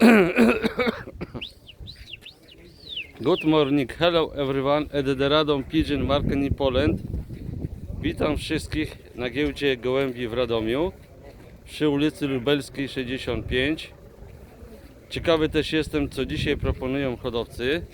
Good morning, hello everyone at the Radom Pigeon Market in Poland. Witam wszystkich na giełdzie Gołębi w Radomiu przy ulicy Lubelskiej 65. Ciekawy też jestem, co dzisiaj proponują hodowcy.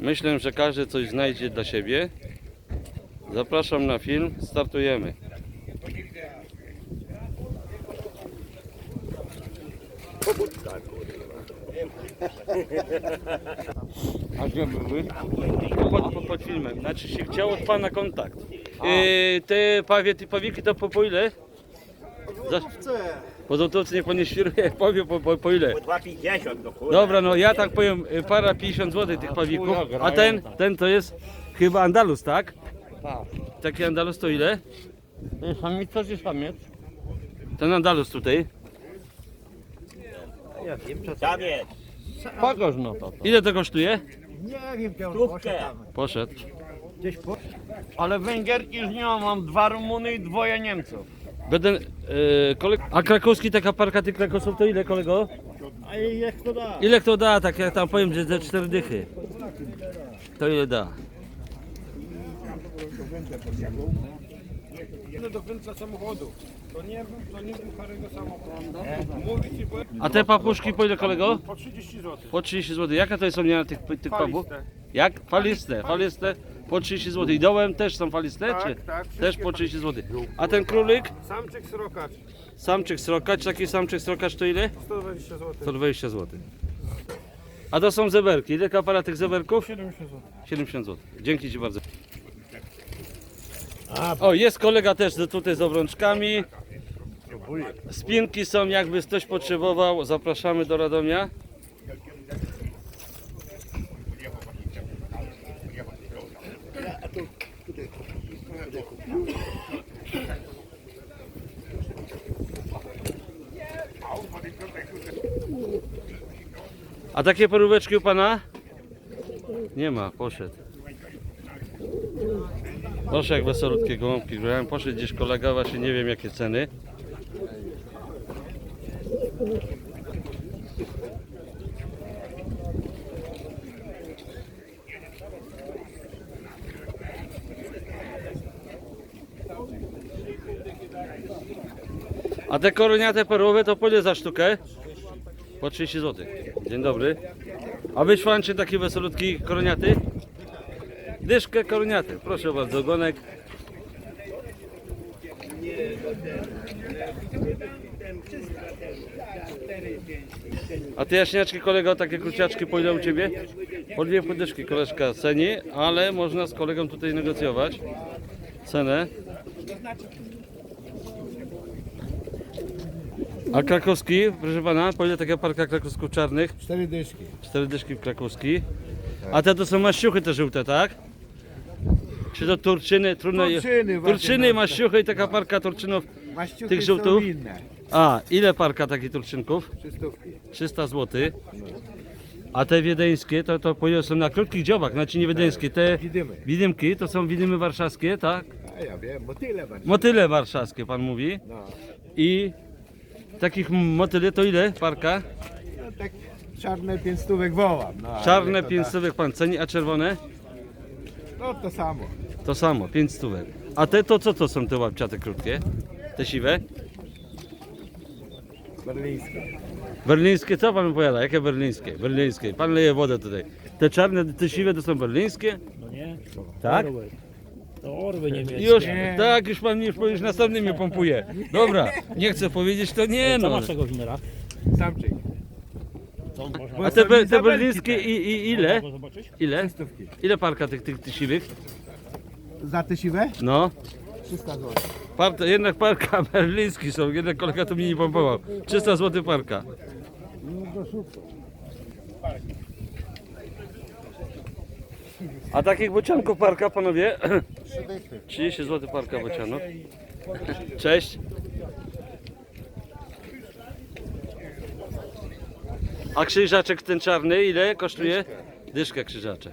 Myślę, że każdy coś znajdzie dla siebie. Zapraszam na film, startujemy. A gdzie były? Pod, pod, pod filmem. Znaczy się chciał od pana kontakt. Yy, te pawie, te pawiki to po, po ile? Za, po złotówce nie pan nie świruje, powie po, po, po ile? Po 2,50 no kurde. Dobra, no ja tak powiem, y, para 50 zł tych pawików. A ten, ten to jest chyba Andalus, tak? Tak. Taki Andalus to ile? To jest samica czy samiec? Ten Andalus tutaj. Ja wiem, co to jest. Pokaż no to. to. Ile to kosztuje? Nie wiem, gdzie on poszedł tam. Poszedł. Gdzieś po... Ale Węgierki już nie mam, mam dwa Rumuny i dwoje Niemców. Będę, yy, koleg... A krakowski taka parka tych krakowców to ile kolego? A jak to da? Ile kto da, tak jak tam powiem, że ze cztery dychy. To ile da? No do końca samochodu. To nie był, to nie był Harry'ego samochód. Mówi ci, bo A te papuszki po ile kolego? po 30 zł. Po 30 zł. Jaka to jest odmiana tych, tych? Faliste. Jak? Faliste. Faliste po 30 zł. I dołem też są faliste? Tak, czy? tak, Też po 30 zł. A ten królik? Samczyk srokacz Samczyk srokacz, taki samczyk srokacz to ile? 120 zł. 120 zł. A to są zeberki. Ile kapara tych zeberków? 70 zł. 70 zł. Dzięki Ci bardzo. O, jest kolega też z- tutaj z obrączkami. Spinki są, jakby ktoś potrzebował. Zapraszamy do Radomia. A takie poróweczki u Pana? Nie ma, poszedł. Proszę jak weselutkie gołąbki grałem. Poszedł gdzieś kolega, właśnie nie wiem jakie ceny. A te koroniate perłowe to po za sztukę? Po 30 zł. Dzień dobry. A wyświanczy taki weselutki koroniaty? Dyszkę koroniaty. Proszę bardzo, ogonek. A te jaśniaczki kolego, takie kruciaczki po ile u Ciebie? Po dwie podyszki koleżka ceni, ale można z kolegą tutaj negocjować cenę. A krakowski, proszę pana, po ile taka parka krakowsków czarnych? Cztery dyszki. Cztery dyszki krakowski. A te to są maściuchy te żółte, tak? Czy to turczyny? Trudno Turczyny właśnie, Turczyny, no. maściuchy i taka parka turczynów. Maściuchy Tych są żółtów? inne. A, ile parka takich turczynków? Trzystówki. 300 zł. A te wiedeńskie to, to po ile są na krótkich dziobach, znaczy nie wiedeńskie, te Widymy. widymki to są widymy warszawskie, tak? A ja wiem, bo tyle będzie. Motyle warszawskie pan mówi. No. I takich motyle to ile parka? no tak czarne pięć stówek wołam. No, ale Czarne to 5 tak. stówek pan ceni, a czerwone? No to samo. To samo, 5 stówek. A te to co to są te łapciate krótkie? Te siwe? Berlińskie. Berlińskie, co pan powiada? Jakie berlińskie? Berlińskie. Pan leje wodę tutaj. Te czarne, te siwe to są berlińskie? No nie? Tak? Orły. To orły niemieckie. Już, tak, już pan już, już następny mnie pompuje. Dobra, nie chcę powiedzieć, to nie Co no. masz tego winera? Samczyk. Co można? A te, be, te berlińskie i, i ile? Zobaczyć? Ile? Stówki. Ile parka tych, tych, tych siwych? Za te siwe? No. 300 zł. Parta, jednak parka berliński są, jednak kolega tu mnie nie pompował. 300 zł parka. A takich bocianków parka, panowie? 30 zł parka bocianów. Cześć. A krzyżaczek ten czarny ile kosztuje? Dyszkę krzyżaczek.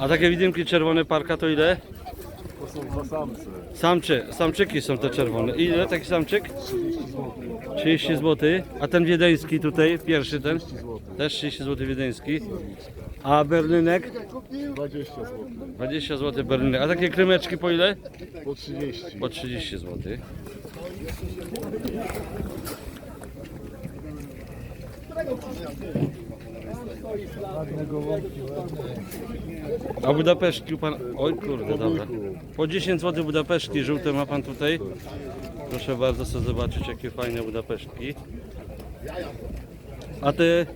A takie widymki czerwone parka to ile? To są dwa samce. Samczy, samczyki są te czerwone. Ile taki samczyk? 30 zł. A ten wiedeński tutaj, pierwszy ten? Też 30 zł wiedeński. A berlinek? 20 zł. 20 zł berlinek. A takie krymeczki po ile? Po 30. Po 30 zł. A Budapesztki u pan. Oj kurde, dobra. Po 10 zł Budapesztki żółte ma pan tutaj. Proszę bardzo sobie zobaczyć jakie fajne Budapesztki. A te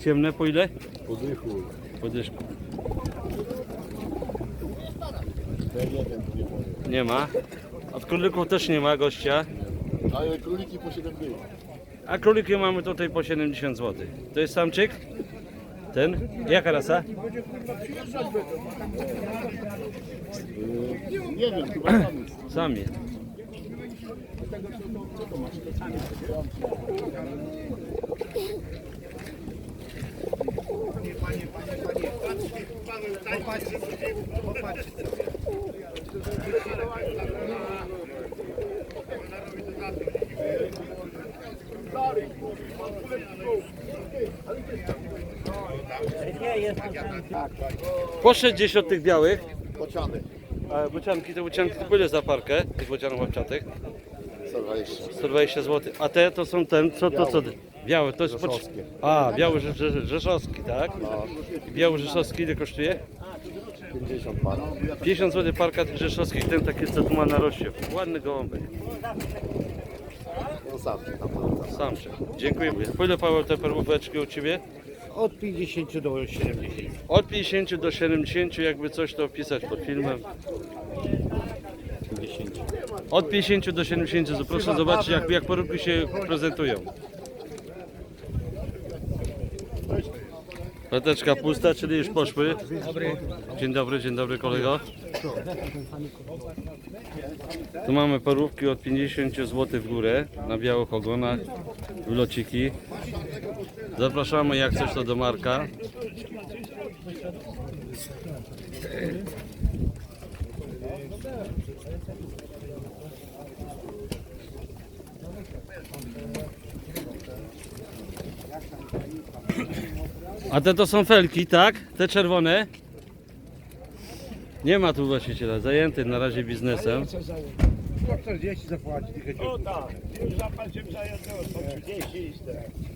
ciemne po ile? Po dychu. Po dyszku. Nie ma. Od królików też nie ma gościa. Ale króliki po 7 dych. A króliki mamy tutaj po 70 zł. To jest samczyk? Ten? Jaka rasa? Nie wiem, chyba tam jest. Samiec. Po 60 tych białych. Bociany. A bocianki, te bocianki to ile za parkę? Tych bocianów łapczatych? 120. 120 zł. A te to są ten, co to co? Białe, to jest po... Rzeszowskie. A, biały Rze- Rze- Rzeszowski, tak? Biały Rzeszowski ile kosztuje? 50 par. 50 zł parka tych rzeszowskich, ten taki co tu ma na roście. Ładny gołąbek. No samki tam polecam. Samczyk. Dziękuję. Po ile Paweł te perłóweczki u Ciebie? Od 50 do 70. Od 50 do 70, jakby coś to wpisać pod filmem. Od 50 do 70 zł. Proszę zobaczyć jak, jak poróbki się prezentują. Plateczka pusta, czyli już poszły. Dzień dobry, dzień dobry kolego. Tu mamy porówki od 50 zł w górę na białych ogonach, lociki. Zapraszamy jak coś to do Marka. A te to są felki, tak? Te czerwone? Nie ma tu właściciela, zajęty na razie biznesem. 40 zapłaci. O tak, już zapłacił za jedno, 130 i tak.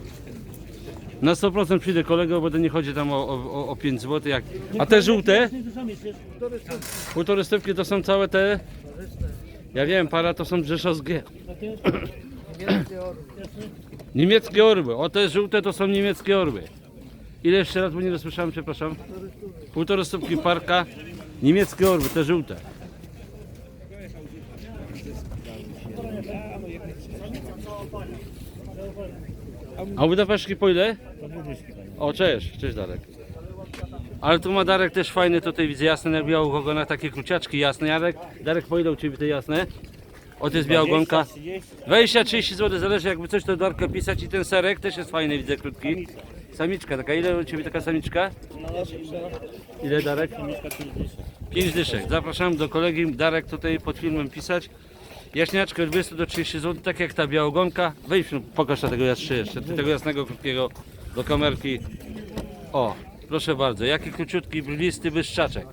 Na 100% przyjdę kolego, bo to nie chodzi tam o, o, o 5 zł. Jak... A te żółte? Półtorej stówki to są całe te... Ja wiem, para to są rzeszowskie. Niemieckie orły. O te żółte to są niemieckie orły. Ile jeszcze raz, bo nie dosłyszałem, przepraszam. Półtorej stówki parka. Niemieckie orły, te żółte. A Budapeszki po ile? O, cześć, cześć Darek. Ale tu ma Darek też fajny, tutaj widzę jasne na białych ogonach, takie kruciaczki jasne. Darek, Darek po ile u Ciebie te jasne? O, to jest biała ogonka. 20-30 zł, zależy jakby coś to Darka pisać i ten serek też jest fajny, widzę krótki. Samiczka taka, ile u Ciebie taka samiczka? Ile Darek? 5 dyszek. Zapraszam do kolegi Darek tutaj pod filmem pisać. Jaśniaczkę od 20 do 30 zł, tak jak ta białogonka. Wejdź, pokaż na tego jastrze jeszcze, tego jasnego, krótkiego do kamerki. O, Proszę bardzo, jaki króciutki, blisty wyszczaczek.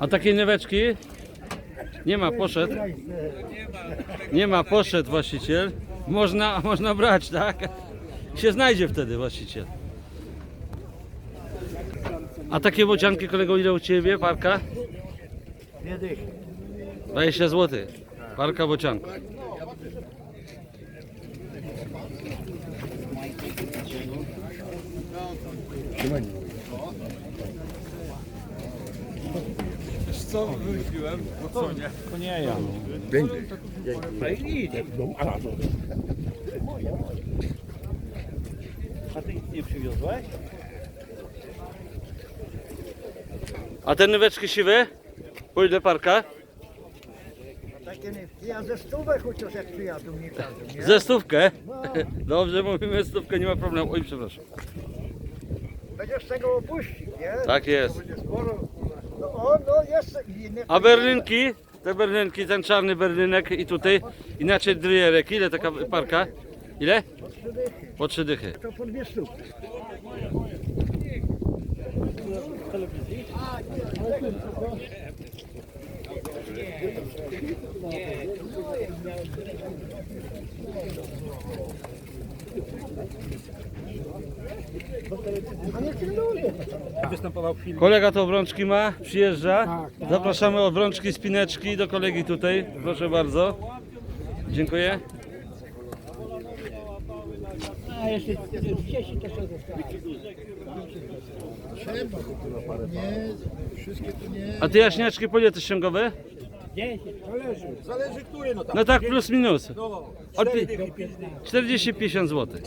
A takie nyweczki? Nie ma, poszedł. Nie ma, poszedł właściciel. Można, można brać, tak? Się znajdzie wtedy właściciel. A takie bocianki kolego ile u Ciebie, parka? 20 zł. Parka bocianka. A te nyweczki siwe? Po ile parka? Takie nie, ja ze stówę chociaż jak przyjadą nie każą, nie? Ze stówkę? Dobrze, mówimy stówkę, nie ma problemu. Oj, przepraszam. Będziesz tego opuścić, nie? Tak jest. Będzie sporo. No o, no jest. i nie- A berlinki? Te berlinki, ten czarny berlinek i tutaj inaczej dryjerek. Ile taka parka? Ile? Po trzy dychy. To po dwie sztuki. Kolega to obrączki ma, przyjeżdża. Zapraszamy obrączki, spineczki do kolegi tutaj. Proszę bardzo. Dziękuję. To. A te jaśniaczki po ile te ściągowe? Zależy który, no tam. No tak plus minus. No, Od pi- 40-50 zł.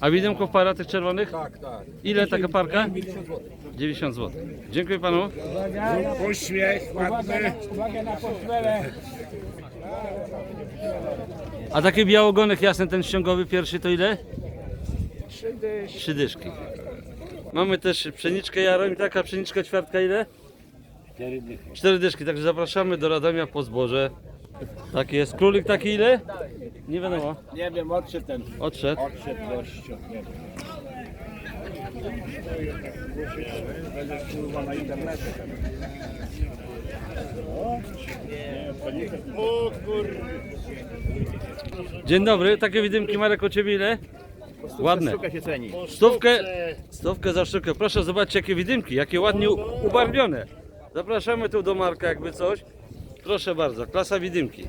A widymków para tych czerwonych? tak, tak. Ile taka parka? 50 zł. 90 zł. Dziękuję panu. Uśmiech ładny. A taki białogonek jasny, ten ściągowy pierwszy to ile? Trzy dyszki. Mamy też pszeniczkę jarą i taka pszeniczka ćwiartka ile? Cztery dyszki, także zapraszamy do Radomia po zboże. Tak jest. Królik taki ile? Nie wiadomo. Nie wiem, odszedł ten. Odszedł. Odszedł gościu. Nie wiem. Będę kurwa na internecie. O kurwa. Dzień dobry, takie widymki Marek o Ciebie ile? Ładne. Sztuka się ceni. Stówkę, stówkę za sztukę. Proszę zobaczyć jakie widymki, jakie ładnie u- ubarwione. Zapraszamy tu do Marka jakby coś. Proszę bardzo, klasa widymki.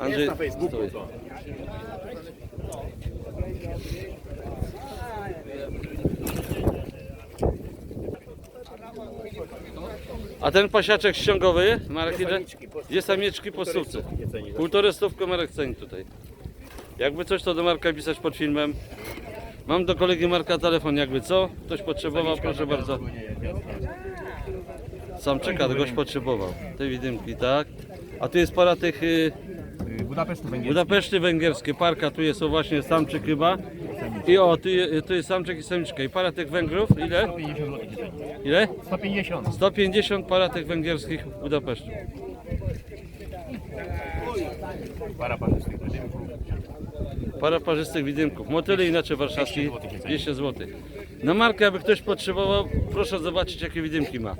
Andrzej, na Facebooku stoi. to. A ten pasiaczek ściągowy, Marek ile? Dwie samieczki po stówce. Półtorej stówkę Marek ceni tutaj. Jakby coś to do Marka pisać pod filmem. Mam do kolegi Marka telefon jakby co. Ktoś potrzebował, proszę bardzo. Sam czeka, goś potrzebował. Te widymki, tak. A tu jest para tych y, Budapesztu będzie. Budapeszty węgierskie. Parka, tu jest o właśnie samczyk chyba. I o, tu, je- tu jest samczyk i samiczka. I para tych Węgrów, ile? 50 zł. Ile? 150. 150 para tych węgierskich w Budapesztu. Para parzystych. Para parzystych widymków. Motyle inaczej warszawski 200 zł. Na markę, jakby ktoś potrzebował, proszę zobaczyć jakie widymki ma.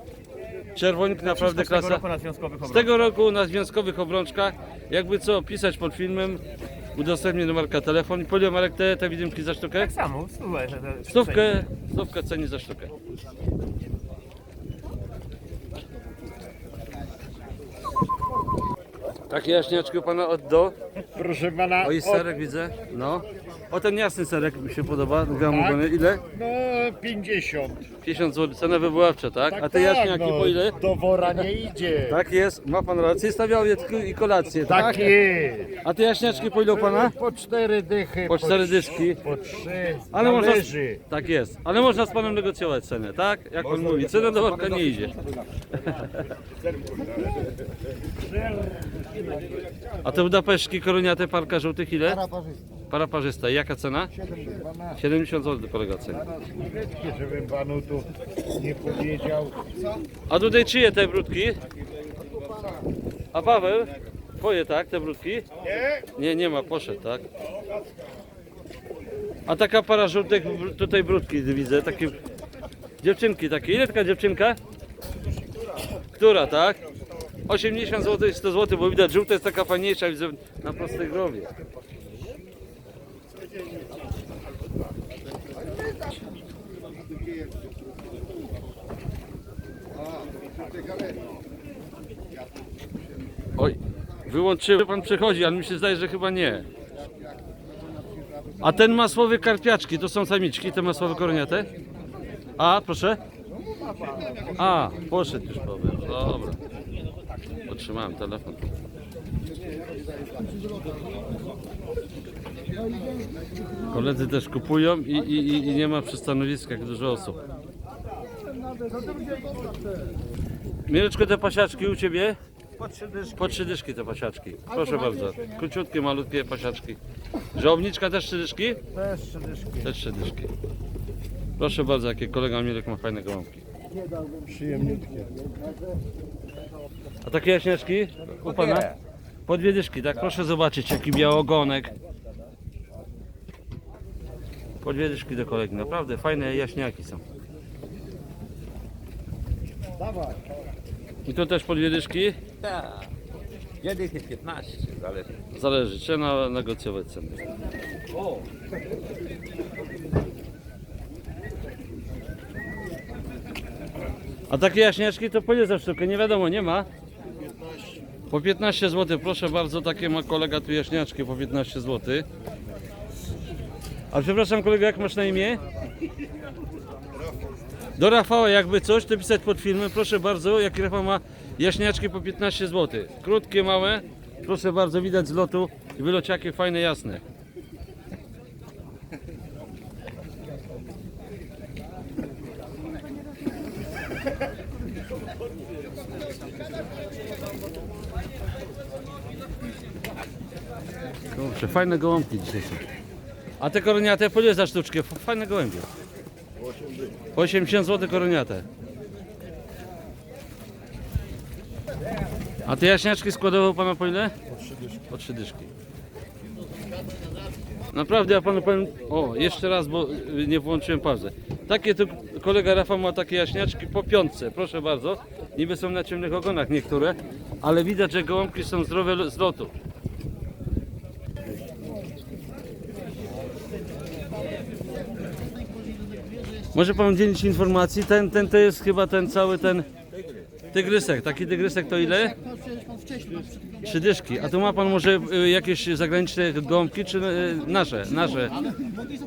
Czerwonik naprawdę Z tego klasa. roku na związkowych Z tego roku na związkowych obrączkach, jakby co, pisać pod filmem, udostępnię do Marka telefon. I polią Marek te, te widymki za sztukę? Tak samo, stówę. Stówkę, stówkę ceni za sztukę. Takie jaśniaczki u pana od do. Proszę pana, O i serek widzę. No. O ten jasny serek mi się podoba. Gamugony. Ile? no 50. 50 zł. Cena wywoławcza, tak? A te jaśniaki no, po ile? Do wora nie idzie. Tak jest, ma pan rację. Stawiał je tylko i kolację, tak? Tak jest. A te jaśniaczki po ile u pana? Po cztery dychy. Po cztery dyszki. Po trzy. Ale można, tak jest, ale można z panem negocjować cenę, tak? Jak pan mówi, cena do worka nie idzie. A te Budapeszki koroniate parka żółtych ile? Para parzysta. Para parzysta. Jaka cena? 12. 70 zł kolega ceni. Żebym panu tu nie powiedział. A tutaj czyje te brudki? A Paweł? Twoje tak, te brudki? Nie. Nie, nie ma, poszedł, tak? A taka para żółtych, tutaj brudki widzę, takie dziewczynki takie. Ile taka dziewczynka? Która, tak? 80 zł i 100 zł, bo widać żółta jest taka fajniejsza, widzę na prostej głowie. Oj, wyłączyłem, pan przechodzi, ale mi się zdaje, że chyba nie. A ten masłowy karpiaczki, to są samiczki, te masłowe koroniate? A, proszę? A, poszedł już powiem, dobra. Otrzymałem telefon. Koledzy też kupują i, i, i- i nie ma przy stanowiskach dużo osób. Mireczko, te pasiaczki u Ciebie? Po trzy dyszki te pasiaczki. Proszę bardzo. Króciutkie, malutkie pasiaczki. Żołobniczka też trzy dyszki? Też trzy dyszki. Też trzy dyszki. Proszę bardzo, jakie kolega Mirek ma fajne gołąbki. Przyjemniutkie. A takie jaśniaczki u Pana? Po dwie dyszki, tak? Proszę zobaczyć, jaki białogonek. Po dwie dyszki do kolegi. Naprawdę fajne jaśniaki są. I to też po dwie dyszki? Tak. Jednych jest 15, zależy. Zależy, trzeba negocjować ceny. A takie jaśniaczki to po za sztukę? Nie wiadomo, nie ma? Po 15 zł, proszę bardzo, takie ma kolega tu jaśniaczki po 15 zł. A przepraszam kolega, jak masz na imię? Do Rafała jakby coś, to pisać pod filmem, proszę bardzo, jaki Rafał ma jaśniaczki po 15 zł. Krótkie, małe, proszę bardzo, widać z lotu wylociaki fajne, jasne. Fajne gołąbki dzisiaj są. A te koroniate po ile za sztuczkę? Fajne gołębie. 80 zł koroniate. A te jaśniaczki składował pana po ile? Po trzy dyszki. Naprawdę ja panu powiem, o jeszcze raz, bo y, nie włączyłem pauzę. Takie tu kolega Rafał ma takie jaśniaczki po piątce, proszę bardzo. Niby są na ciemnych ogonach niektóre, ale widać, że gołąbki są zdrowe z lotu. Może pan udzielić informacji? Ten, ten to jest chyba ten cały ten tygrysek. Taki tygrysek to ile? Trzy dyszki. A tu ma pan może y, jakieś zagraniczne gąbki, czy y, nasze? Nasze.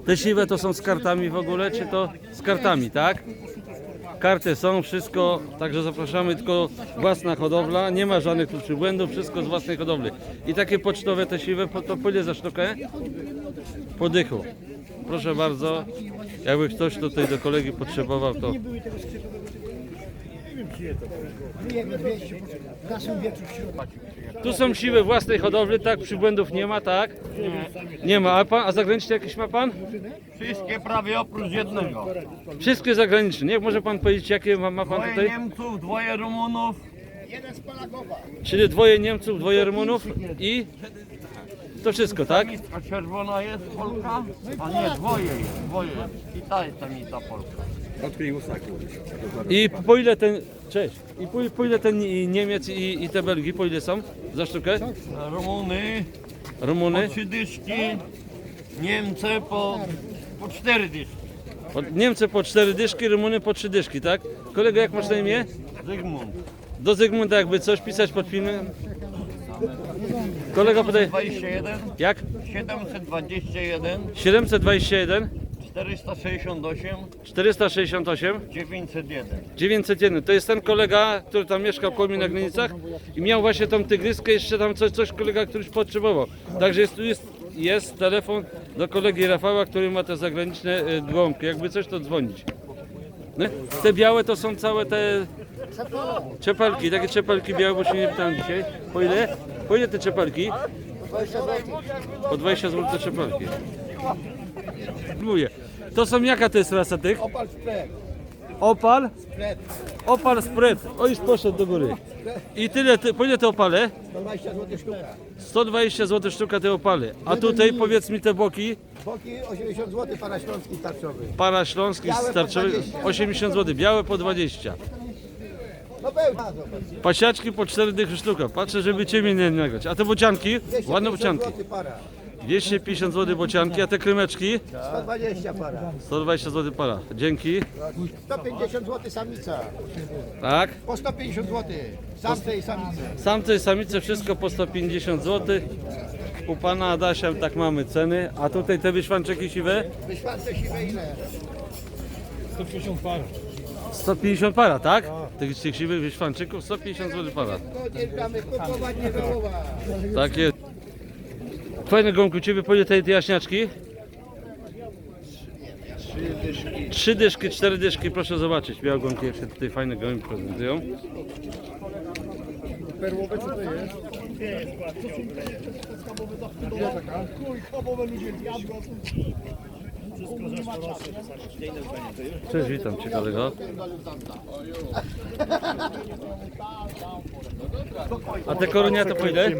Te siwe to są z kartami w ogóle, czy to z kartami, tak? Karty są, wszystko, także zapraszamy, tylko własna hodowla, nie ma żadnych tu przybłędów, wszystko z własnej hodowli. I takie pocztowe te siwe, po- to ile za sztukę? Po dychu. Proszę bardzo, jakby ktoś tutaj do kolegi potrzebował, to Wyjemy 200. W naszym wieczu w środę. tu są siwe własnej hodowli, tak? Przybłędów nie ma, tak? Nie ma. A, pan, a zagraniczne jakieś ma pan? Wszystkie prawie oprócz jednego. Wszystkie zagraniczne. Nie, może pan powiedzieć, jakie ma, ma pan Dwoje tutaj? Niemców, dwoje Rumunów. Czyli dwoje Niemców, dwoje Rumunów i to wszystko, tak? Samiczka czerwona jest Polka? A nie, dwoje jest, dwoje. I ta jest samica Polka. I po ile ten. Cześć. I po, po ile ten Niemiec i, i te Belgii, po ile są za sztukę? Rumuny po Rumuny? trzy dyszki. Niemcy po, po cztery dyszki. Po, Niemcy po cztery dyszki, Rumuny po trzy dyszki, tak? Kolego, jak masz na imię? Zygmunt. Do Zygmunta jakby coś pisać pod filmem. Kolega podaj. 21, Jak? 721, 721 468, 468 901. 901. To jest ten kolega, który tam mieszkał koło mnie na Grynicach i miał właśnie tą tygryskę, jeszcze tam coś, coś kolega któryś potrzebował. Także jest, tu jest, jest telefon do kolegi Rafała, który ma te zagraniczne y, gołąbki. Jakby coś to dzwonić. Nie? Te białe to są całe te Czepelki, takie czepelki białe, bo się nie pytałem dzisiaj. Po ile? Po ile te czepelki? Po 20 zł te czepelki. Mówię. To są jaka to jest rasa tych? Opal spread. Opal? Spread. Opal spread. O już poszedł do góry. I tyle, ty, po ile te opale? 120 zł sztuka. 120 zł sztuka te opale. A tutaj powiedz mi te boki, Boki 80 zł, para śląski tarczowy. para śląski Białe po starczowy 20. 80 zł, białe po 20. No pełna, zobacz. Pasiaczki po 4 dychy sztuka. Patrzę, żeby ciebie nie nagrać. A te bocianki? Ładne 250 bocianki. zł para. 250 zł bocianki, a te krymeczki? 120 para. 120 zł para. Dzięki. 150 zł samica. Tak. Po 150 zł. Samce i samice. Samce i samice wszystko po 150 zł. U pana Adasia tak mamy ceny. A tutaj te wyszwanczyki siwe? Wyświadczę siwe ile? 150 para, tak? Tych, tych siwych wyszwanczyków 150 zł para. Wywoła. Takie. Fajne gąbki u ciebie, po tej, tej jaśniaczki? Trzy dyszki, cztery dyszki, proszę zobaczyć. Białe gąbki, jak się tutaj fajne gąbki prezentują. Cześć, witam Cię kolego. A te koroniate po ile?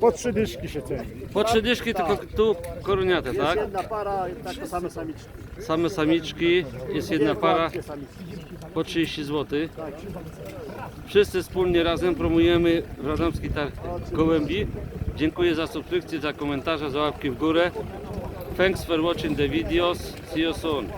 Po trzy dyszki się ceni. Po trzy dyszki, tylko tu koroniate, tak? Jedna para, tak to same samiczki. Same samiczki, jest jedna para po 30 zł. Wszyscy wspólnie razem promujemy Radomski Targ Gołębi. Dziękuję za subskrypcję, za komentarze, za łapki w górę. Thanks for watching the videos. See you soon.